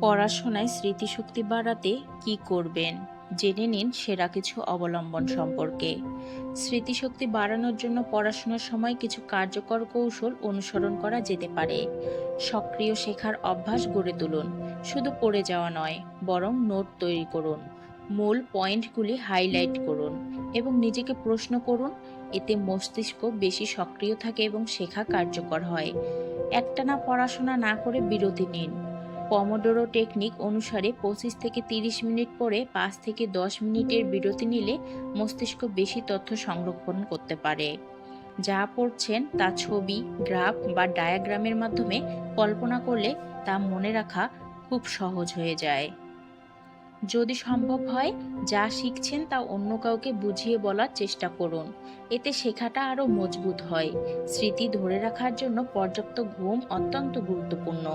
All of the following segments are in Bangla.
পড়াশোনায় স্মৃতিশক্তি বাড়াতে কি করবেন? জেনে নিন সেরা কিছু অবলম্বন সম্পর্কে। স্মৃতিশক্তি বাড়ানোর জন্য পড়াশোনার সময় কিছু কার্যকর কৌশল অনুসরণ করা যেতে পারে। সক্রিয় শেখার অভ্যাস গড়ে তুলুন। শুধু পড়ে যাওয়া নয়, বরং নোট তৈরি করুন। মূল পয়েন্টগুলি হাইলাইট করুন এবং নিজেকে প্রশ্ন করুন, এতে মস্তিষ্ক বেশি সক্রিয় থাকে এবং শেখা কার্যকর হয়। একটানা পড়াশোনা না করে বিরতি নিন। পমোডোরো টেকনিক অনুসারে পঁচিশ থেকে তিরিশ মিনিট পরে পাঁচ থেকে দশ মিনিটের বিরতি নিলে মস্তিষ্ক বেশি তথ্য সংরক্ষণ করতে পারে। যা পড়ছেন তা ছবি, গ্রাফ বা ডায়াগ্রামের মাধ্যমে কল্পনা করলে তা মনে রাখা খুব সহজ হয়ে যায়। যদি সম্ভব হয়, যা শিখছেন তা অন্য কাউকে বুঝিয়ে বলার চেষ্টা করুন। এতে শেখাটা আরও মজবুত হয়। স্মৃতি ধরে রাখার জন্য পর্যাপ্ত ঘুম অত্যন্ত গুরুত্বপূর্ণ।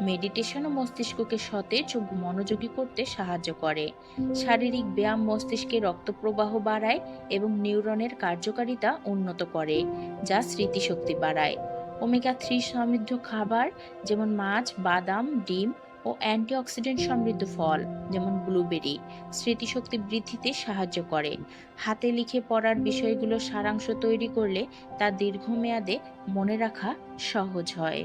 মেডিটেশনও মস্তিষ্ককে সতেজ ও মনোযোগী করতে সাহায্য করে। শারীরিক ব্যায়াম মস্তিষ্কে রক্তপ্রবাহ বাড়ায় এবং নিউরনের কার্যকারিতা উন্নত করে, যা স্মৃতিশক্তি বাড়ায়। ওমেগা থ্রি সমৃদ্ধ খাবার যেমন মাছ, বাদাম, ডিম ও অ্যান্টিঅক্সিডেন্ট সমৃদ্ধ ফল, যেমন ব্লুবেরি, স্মৃতিশক্তি বৃদ্ধিতে সাহায্য করে। হাতে লিখে পড়ার বিষয়গুলো সারাংশ তৈরি করলে তা দীর্ঘমেয়াদে মনে রাখা সহজ হয়।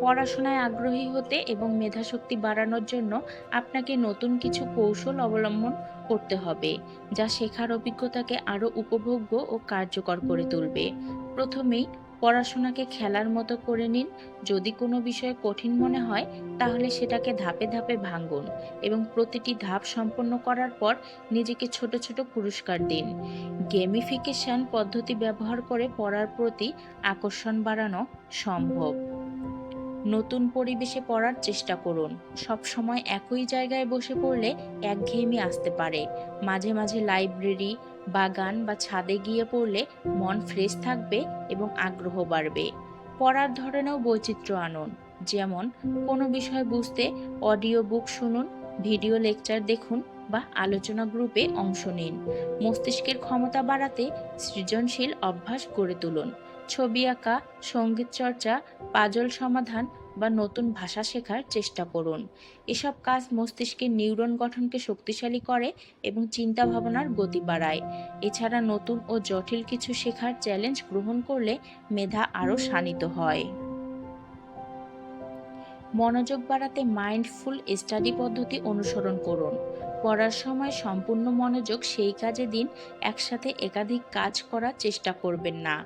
পড়াশোনায় আগ্রহী হতে এবং মেধাশক্তি বাড়ানোর জন্য আপনাকে নতুন কিছু কৌশল অবলম্বন করতে হবে, যা শেখার অভিজ্ঞতাকে আরও উপভোগ্য ও কার্যকর করে তুলবে। প্রথমেই পড়াশোনাকে খেলার মতো করে নিন। যদি কোনো বিষয়ে কঠিন মনে হয়, তাহলে সেটাকে ধাপে ধাপে ভাঙ্গুন এবং প্রতিটি ধাপ সম্পন্ন করার পর নিজেকে ছোট ছোট পুরস্কার দিন। গেমিফিকেশন পদ্ধতি ব্যবহার করে পড়ার প্রতি আকর্ষণ বাড়ানো সম্ভব। নতুন পরিবেশে পড়ার চেষ্টা করুন। সব সময় একই জায়গায় বসে পড়লে একঘেয়েমি আসতে পারে। মাঝে মাঝে লাইব্রেরি, বাগান বা ছাদে গিয়ে পড়লে মন ফ্রেশ থাকবে এবং আগ্রহ বাড়বে। পড়ার ধরনেও বৈচিত্র্য আনুন। যেমন, কোনো বিষয় বুঝতে অডিও বুক শুনুন, ভিডিও লেকচার দেখুন বা আলোচনা গ্রুপে অংশ নিন। মস্তিষ্কের ক্ষমতা বাড়াতে সৃজনশীল অভ্যাস গড়ে তুলুন। ছবি আঁকা, সংগীত চর্চা, পাজল সমাধান বা নতুন ভাষা শেখার চেষ্টা করুন। এসব কাজ মস্তিষ্কের নিউরন গঠনকে শক্তিশালী করে এবং চিন্তা ভাবনার গতি বাড়ায়। এছাড়া নতুন ও জটিল কিছু শেখার চ্যালেঞ্জ গ্রহণ করলে মেধা আরও শানিত হয়। মনোযোগ বাড়াতে মাইন্ডফুল স্টাডি পদ্ধতি অনুসরণ করুন। পড়ার সময় সম্পূর্ণ মনোযোগ সেই কাজে দিন, একসাথে একাধিক কাজ করার চেষ্টা করবেন না।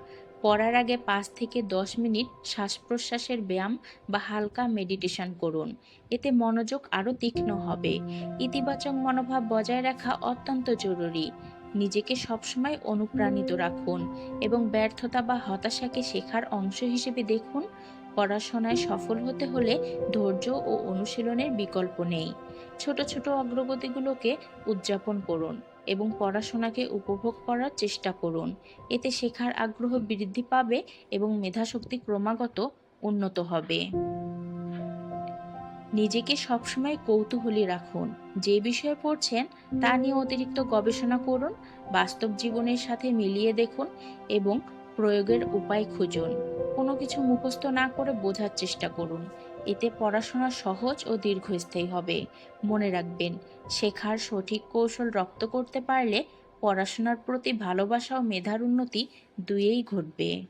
পড়ার আগে পাঁচ থেকে দশ মিনিট শ্বাস প্রশ্বাসের ব্যায়াম বা হালকা মেডিটেশন করুন। এতে মনোযোগ আরও তীক্ষ্ণ হবে। ইতিবাচক মনোভাব বজায় রাখা অত্যন্ত জরুরি। নিজেকে সবসময় অনুপ্রাণিত রাখুন এবং ব্যর্থতা বা হতাশাকে শেখার অংশ হিসেবে দেখুন। পড়াশোনায় সফল হতে হলে ধৈর্য ও অনুশীলনের বিকল্প নেই। ছোট ছোট অগ্রগতিগুলোকে উদযাপন করুন। এবং পড়াশোনাকে উপভোগ করার চেষ্টা করুন। এতে শেখার আগ্রহ বৃদ্ধি পাবে এবং মেধাশক্তি ক্রমাগত উন্নত হবে। নিজেকে সবসময় কৌতূহলী রাখুন। যে বিষয়ে পড়ছেন, তা নিয়ে অতিরিক্ত গবেষণা করুন, বাস্তব জীবনের সাথে মিলিয়ে দেখুন এবং প্রয়োগের উপায় খুঁজুন। কোনো কিছু মুখস্থ না করে বোঝার চেষ্টা করুন। এতে পড়াশোনা সহজ ও দীর্ঘস্থায়ী হবে। মনে রাখবেন, শেখার সঠিক কৌশল রপ্ত করতে পারলে পড়াশোনার প্রতি ভালোবাসা ও মেধার উন্নতি দুয়েই ঘটবে।